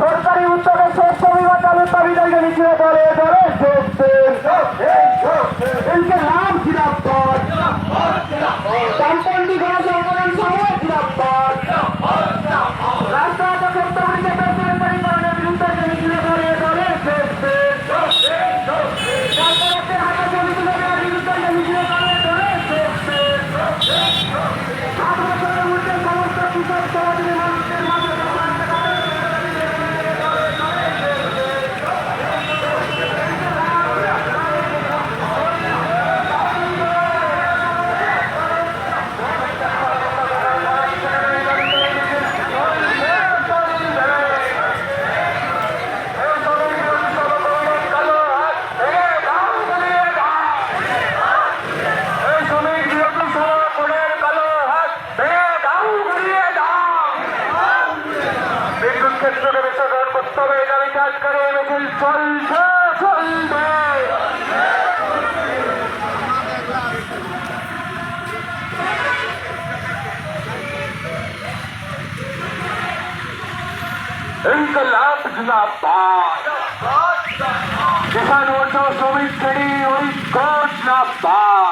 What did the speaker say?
সরকারি উদ্যোগে শস্য বিমা চালুর দাবি জানিয়ে মিছিল দলে দলে যোগ দিন কাজ করে মিছিল চলছে চলবে ইনকলাব জিন্দাবাদ। কিষাণ মোর্চা শ্রমিক শ্রেণি ঐক্য জিন্দাবাদ।